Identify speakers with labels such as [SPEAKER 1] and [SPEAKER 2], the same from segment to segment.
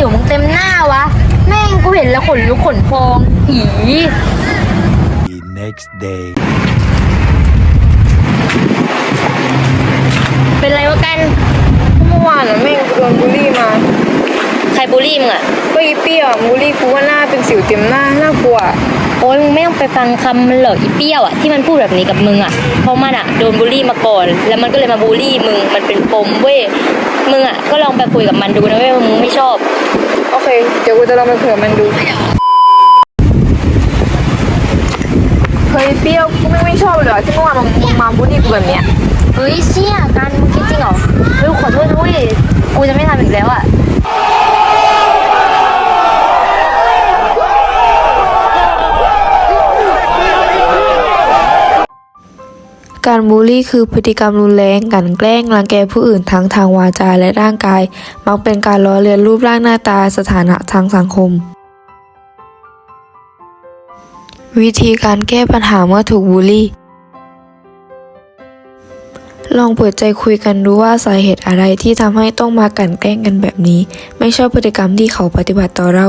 [SPEAKER 1] ต็มหน้าวะ แม่งกูเห็นแล้วขนลุกขนพองหี
[SPEAKER 2] The next day.
[SPEAKER 1] เป็นไรวะกัน
[SPEAKER 3] เมื่อวานอะแม่งกูโดนบูลลี่มา
[SPEAKER 1] ใค รบูลลี่มึงอะ
[SPEAKER 3] ก็อีเปี้ยบูลลี่กูว่าหน้าเป็นสิวเต็มหน้าน่ากลัว
[SPEAKER 1] โอ้ยมึงไม่ต้องไปฟังคำมันหรอกอีเปรี้ยวอะที่มันพูดแบบนี้กับมึงอะเพราะมันอะโดนบูลลี่มาก่อน แล้วมันก็เลยมาบูลลี่มึงมันเป็นปมเว้ยมึงอะก็ลองไปคุยกับมันดูนะเว้ยว่ามึงไม่ชอบ
[SPEAKER 3] โอเค เดี๋ยวกูจะลองไปเผื่อมันดูเฮ้ยเปรี้ยวกูไม่ไม่ชอบเลยอะที่เมื่อวานมึงมึงมาบูลลี่กูแบบเนี้ย
[SPEAKER 1] เฮ้ยเชี่ยการมึงคิดจริงเหรอเฮ้ยขอโทษนะเว้ยกูจะไม่ทำอีกแล้วอะ
[SPEAKER 4] การบูลลี่คือพฤติกรรมรุนแรงกันแกล้งรังแกผู้อื่นทั้งทางวาจาและร่างกาย มักเป็นการล้อเลียนรูปร่างหน้าตาสถานะทางสังคม วิธีการแก้ปัญหาเมื่อถูกบูลลี่ ลองเปิดใจคุยกันดูว่าสาเหตุอะไรที่ทำให้ต้องมากันแกล้งกันแบบนี้ ไม่ชอบพฤติกรรมที่เขาปฏิบัติต่อเรา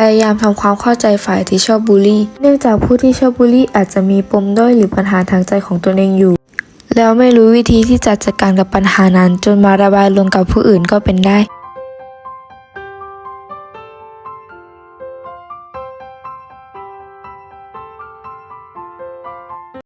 [SPEAKER 4] พยายามทำความเข้าใจฝ่ายที่ชอบบูลลี่ เนื่องจากผู้ที่ชอบบูลลี่อาจจะมีปมด้อยหรือปัญหาทางใจของตนเองอยู่ แล้วไม่รู้วิธีที่จะจัดการกับปัญหานั้น จนมาระบายลงกับผู้อื่นก็เป็นได้